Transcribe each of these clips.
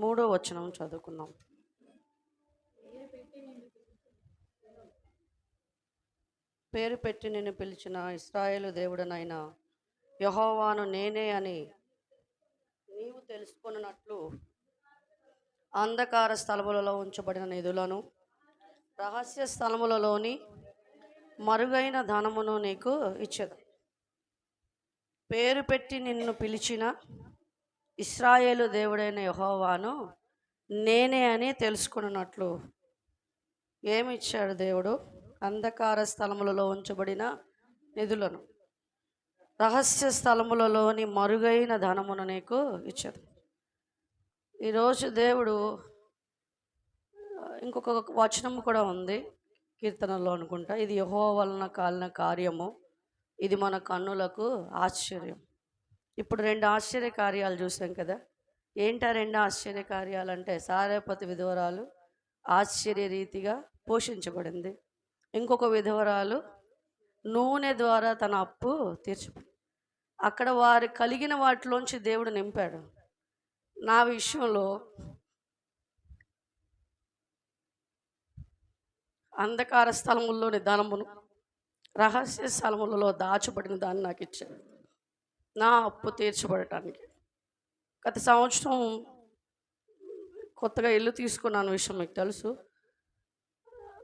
మూడో వచనం చదువుకున్నాం పేరు పెట్టి నిన్ను పిలిచిన ఇస్రాయేలు దేవుడనైన యహోవాను నేనే అని నీవు తెలుసుకున్నట్లు అంధకార స్థలములలో ఉంచబడిన నిధులను రహస్య స్థలములలోని మరుగైన ధనమును నీకు ఇచ్చదు పేరు పెట్టి నిన్ను పిలిచిన ఇస్రాయేలు దేవుడైన యహోవాను నేనే అని తెలుసుకున్నట్లు ఏమి ఇచ్చాడు దేవుడు? అంధకార స్థలములలో ఉంచబడిన నిధులను. రహస్య స్థలములలోని మరుగైన ధనమును నీకు ఇచ్చాడు ఈరోజు దేవుడు ఇంకొక వచనం కూడా ఉంది కీర్తనలో అనుకుంటా. ఇది యహో వలన కాలిన కార్యము. ఇది మన కన్నులకు ఆశ్చర్యం. ఇప్పుడు రెండు ఆశ్చర్య కార్యాలు చూసాం కదా. ఏంటా రెండు ఆశ్చర్య కార్యాలు అంటే సారేపతి విధవరాలు ఆశ్చర్య రీతిగా పోషించబడింది. ఇంకొక విధవరాలు నూనె ద్వారా తన అప్పు తీర్చబడింది అక్కడ వారు కలిగిన వాటిలోంచి దేవుడు నింపాడు. నా విషయంలో అంధకార స్థలముల్లోని ధనమును రహస్య స్థలములలో దాచబడిన దాన్ని నాకు ఇచ్చాడు నా అప్పు తీర్చబడటానికి. గత సంవత్సరం కొత్తగా ఇల్లు తీసుకున్నాను విషయం మీకు తెలుసు.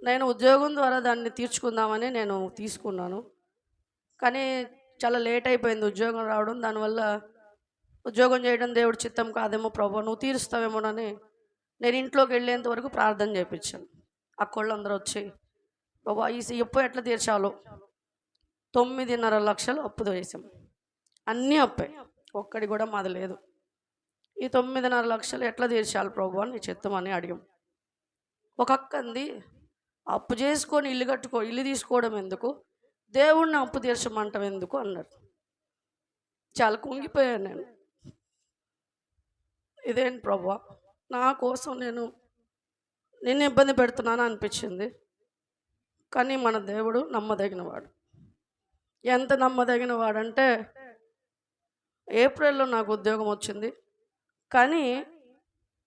నేను ఉద్యోగం ద్వారా దాన్ని తీర్చుకుందామని నేను తీసుకున్నాను. కానీ చాలా లేట్ అయిపోయింది ఉద్యోగం రావడం. దానివల్ల ఉద్యోగం చేయడం దేవుడి చిత్తం కాదేమో ప్రభు నువ్వు తీరుస్తావేమోనని నేను ఇంట్లోకి వెళ్ళేంత వరకు ప్రార్థన చేయించాను అక్కోళ్ళు అందరూ వచ్చి బాబు ఈ అప్పు ఎట్లా తీర్చాలో? తొమ్మిదిన్నర లక్షలు అప్పు వేసాం అన్నీ అప్పే. ఒక్కడి కూడా మాది లేదు. ఈ తొమ్మిదిన్నర లక్షలు ఎట్లా తీర్చాలి ప్రభు అని చెత్తమని అడిగాం. ఒక అక్క అంది అప్పు చేసుకొని ఇల్లు కట్టుకో ఇల్లు తీసుకోవడం ఎందుకు? దేవుణ్ణి అప్పు తీర్చమంటాం ఎందుకు? అన్నారు. చాలా కుంగిపోయాను నేను. ఇదేంటి ప్రభు? నా కోసం నేను నిన్ను ఇబ్బంది పెడుతున్నాను అనిపించింది. కానీ మన దేవుడు నమ్మదగినవాడు. ఎంత నమ్మదగినవాడంటే ఏప్రిల్లో నాకు ఉద్యోగం వచ్చింది. కానీ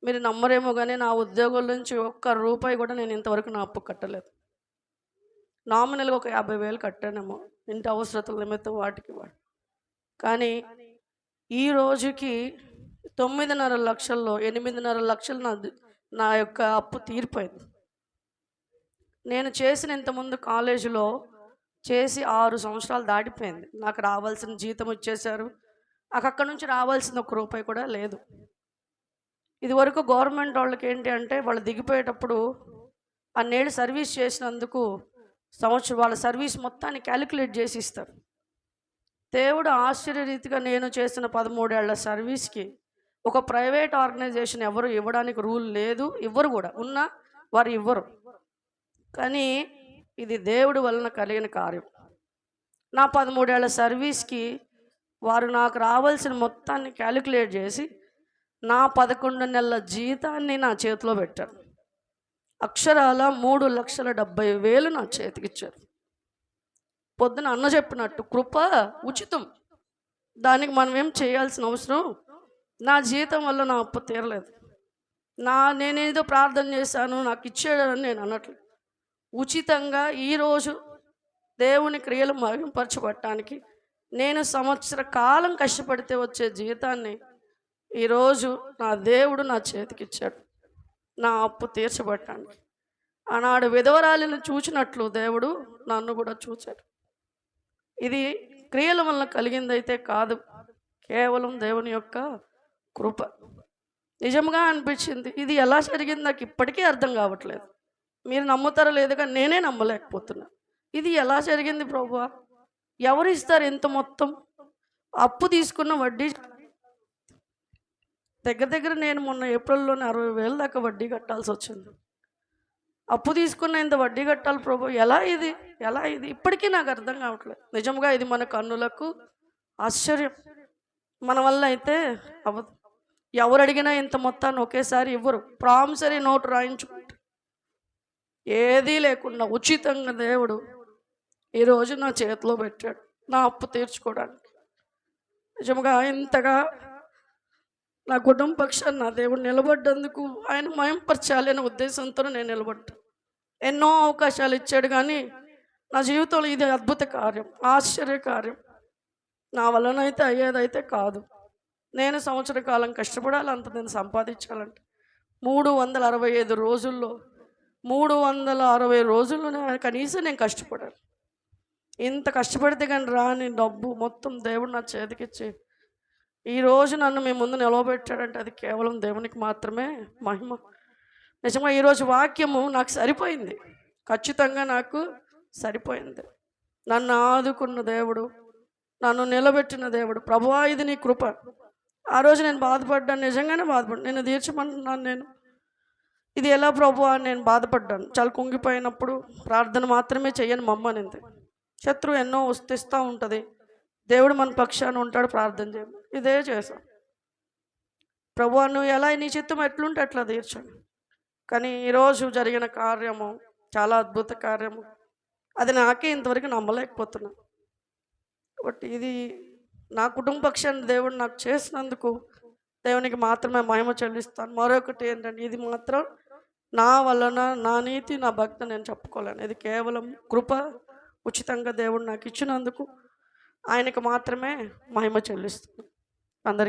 మీరు నమ్మరేమో కానీ నా ఉద్యోగం నుంచి ఒక్క రూపాయి కూడా నేను ఇంతవరకు నా అప్పు కట్టలేదు. నామినల్గా ఒక యాభై వేలు కట్టానేమో ఇంటి అవసరతల నిమిత్తం వాటికి వాడు. కానీ ఈ రోజుకి తొమ్మిదిన్నర లక్షల్లో ఎనిమిదిన్నర లక్షలు నా నా యొక్క అప్పు తీరిపోయింది. నేను చేసిన ఇంతకుముందు కాలేజీలో చేసి ఆరు సంవత్సరాలు దాటిపోయింది. నాకు రావాల్సిన జీతం ఇచ్చేశారు. అక్కడ నుంచి రావాల్సిన ఒక రూపాయి కూడా లేదు. ఇదివరకు గవర్నమెంట్ వాళ్ళకి ఏంటి అంటే వాళ్ళు దిగిపోయేటప్పుడు అన్నేళ్ళు సర్వీస్ చేసినందుకు సంవత్సరం వాళ్ళ సర్వీస్ మొత్తాన్ని క్యాలిక్యులేట్ చేసి ఇస్తారు. దేవుడు ఆశ్చర్యరీతిగా నేను చేసిన పదమూడేళ్ళ సర్వీస్కి ఒక ప్రైవేట్ ఆర్గనైజేషన్ ఎవరు ఇవ్వడానికి రూల్ లేదు. ఇవ్వరు కూడా. ఉన్నా వారు ఇవ్వరు. కానీ ఇది దేవుడి వలన కలిగిన కార్యం. నా పదమూడేళ్ళ సర్వీస్కి వారు నాకు రావాల్సిన మొత్తాన్ని క్యాలిక్యులేట్ చేసి నా పదకొండు నెలల జీతాన్ని నా చేతిలో పెట్టారు. అక్షరాల మూడు లక్షల డెబ్బై వేలు నా చేతికిచ్చారు పొద్దున అన్న చెప్పినట్టు కృప ఉచితం. దానికి మనం ఏం చేయాల్సిన అవసరం? నా జీతం వల్ల నా అప్పు తీరలేదు. నా నేనేదో ప్రార్థన చేశాను నాకు ఇచ్చాడని నేను అన్నట్లు ఉచితంగా ఈరోజు దేవుని క్రియలు మరుగుపరచబట్టడానికి నేను సంవత్సర కాలం కష్టపడితే వచ్చే జీవితాన్ని ఈరోజు నా దేవుడు నా చేతికి ఇచ్చాడు నా అప్పు తీర్చబట్టడానికి ఆనాడు విధవరాలిని చూచినట్లు దేవుడు నన్ను కూడా చూచాడు. ఇది క్రియల వల్ల కలిగిందైతే కాదు కేవలం దేవుని యొక్క కృప. నిజంగా అనిపించింది ఇది ఎలా జరిగింది నాకు ఇప్పటికీ అర్థం కావట్లేదు. మీరు నమ్ముతారో లేదుగా నేనే నమ్మలేకపోతున్నా. ఇది ఎలా జరిగింది ప్రభు ఎవరు ఇస్తారు ఎంత మొత్తం? అప్పు తీసుకున్న వడ్డీ దగ్గర దగ్గర నేను మొన్న ఏప్రిల్లోనే అరవై వేల దాకా వడ్డీ కట్టాల్సి వచ్చింది. అప్పు తీసుకున్న ఇంత వడ్డీ కట్టాలి ప్రభు. ఎలా ఇది? ఎలా ఇది? ఇప్పటికీ నాకు అర్థం కావట్లేదు. నిజంగా ఇది మన కన్నులకు ఆశ్చర్యం. మన వల్ల అయితే అవ్వదు. ఎవరు అడిగినా ఇంత మొత్తాన్ని ఒకేసారి ఇవ్వరు. ప్రామిసరీ నోటు రాయించుకుంటారు ఏదీ లేకుండా ఉచితంగా దేవుడు ఈరోజు నా చేతిలో పెట్టాడు. నా అప్పు తీర్చుకోవడానికి. నిజంగా ఇంతగా నా కుటుంబ పక్షాన్ని నా దేవుడు నిలబడ్డందుకు ఆయన మయంపరచాలి అనే ఉద్దేశంతో నేను నిలబడ్డా. ఎన్నో అవకాశాలు ఇచ్చాడు కానీ నా జీవితంలో ఇది అద్భుత కార్యం ఆశ్చర్య కార్యం. నా వలనైతే అయ్యేదైతే కాదు. నేను సంవత్సర కాలం కష్టపడాలి అంత నేను సంపాదించాలంటే. మూడు వందల అరవై ఐదు రోజుల్లో మూడు వందల అరవై రోజుల్లో కనీసం నేను కష్టపడాలి. ఇంత కష్టపడితే కానీ రాని డబ్బు మొత్తం దేవుడు నా చేతికిచ్చి ఈరోజు నన్ను మీ ముందు నిలవబెట్టాడంటే అది కేవలం దేవునికి మాత్రమే మహిమ. నిజంగా ఈరోజు వాక్యము నాకు సరిపోయింది. ఖచ్చితంగా నాకు సరిపోయింది. నన్ను ఆదుకున్న దేవుడు నన్ను నిలబెట్టిన దేవుడు ప్రభువా ఇది నీ కృప. ఆ రోజు నేను బాధపడ్డాను నిజంగానే బాధపడ్డాను. నేను తీర్చమంటున్నాను నేను. ఇది ఎలా ప్రభు అని నేను బాధపడ్డాను. చాలా కుంగిపోయినప్పుడు ప్రార్థన మాత్రమే చేయను మమ్మనింది శత్రువు ఎన్నో వస్తిస్తూ ఉంటుంది. దేవుడు మన పక్షాన ఉంటాడు ప్రార్థన చేయము. ఇదే చేశాం. ప్రభు నువ్వు ఎలా నీ చిత్తం ఎట్లుంటే అట్లా తీర్చండి కానీ ఈరోజు జరిగిన కార్యము చాలా అద్భుత కార్యము. అది నాకే ఇంతవరకు నమ్మలేకపోతున్నా. కాబట్టి ఇది నా కుటుంబ పక్షాన్ని దేవుడు నాకు చేసినందుకు దేవునికి మాత్రమే మహిమ చెల్లిస్తాను. మరొకటి ఏంటంటే ఇది మాత్రం నా వలన నా నీతి నా భక్తి నేను చెప్పుకోలేను. ఇది కేవలం కృప ఉచితంగా దేవుడు నాకు ఇచ్చినందుకు ఆయనకు మాత్రమే మహిమ చెల్లిస్తుంది అందరికీ